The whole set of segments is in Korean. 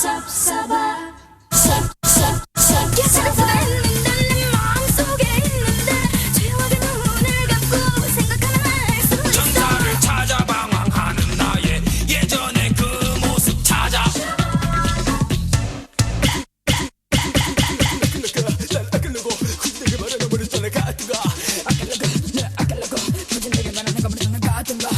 섭섭섭섭섭섭 같은 거 아깔라고 무슨 내게 말하는 거 무슨 같은 거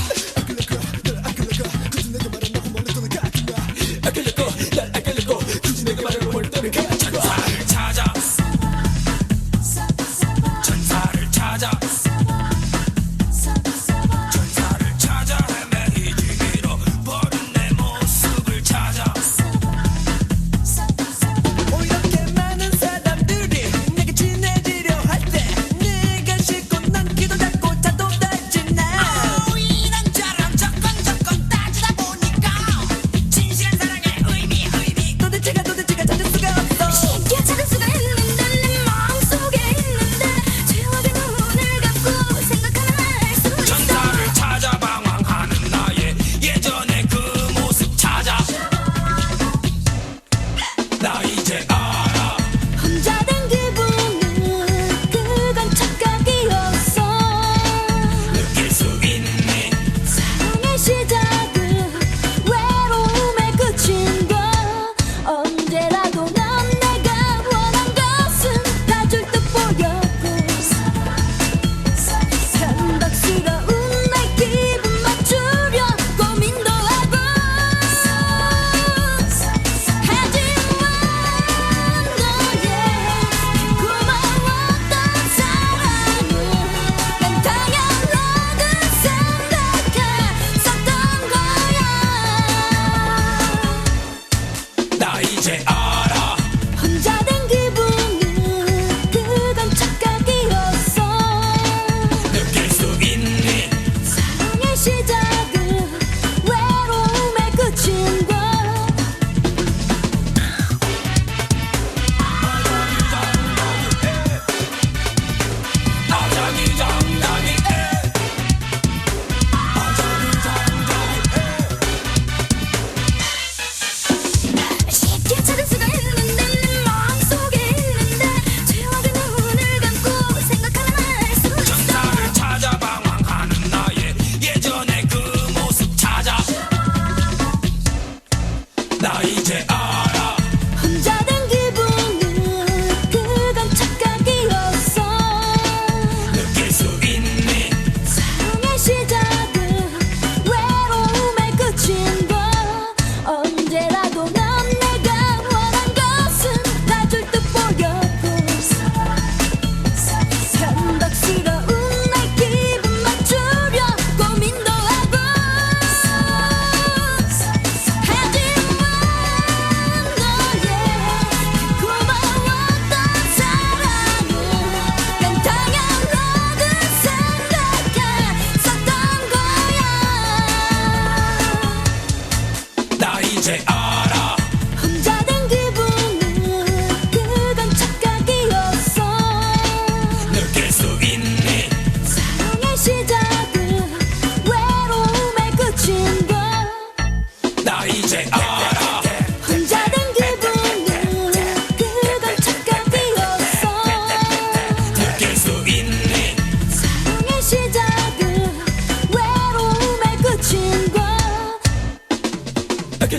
打一切啊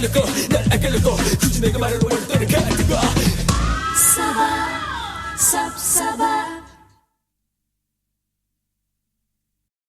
아껴놓고 날 아껴놓고 굳이 내가 말을 옳도록 가득 와 Saba, sub, sub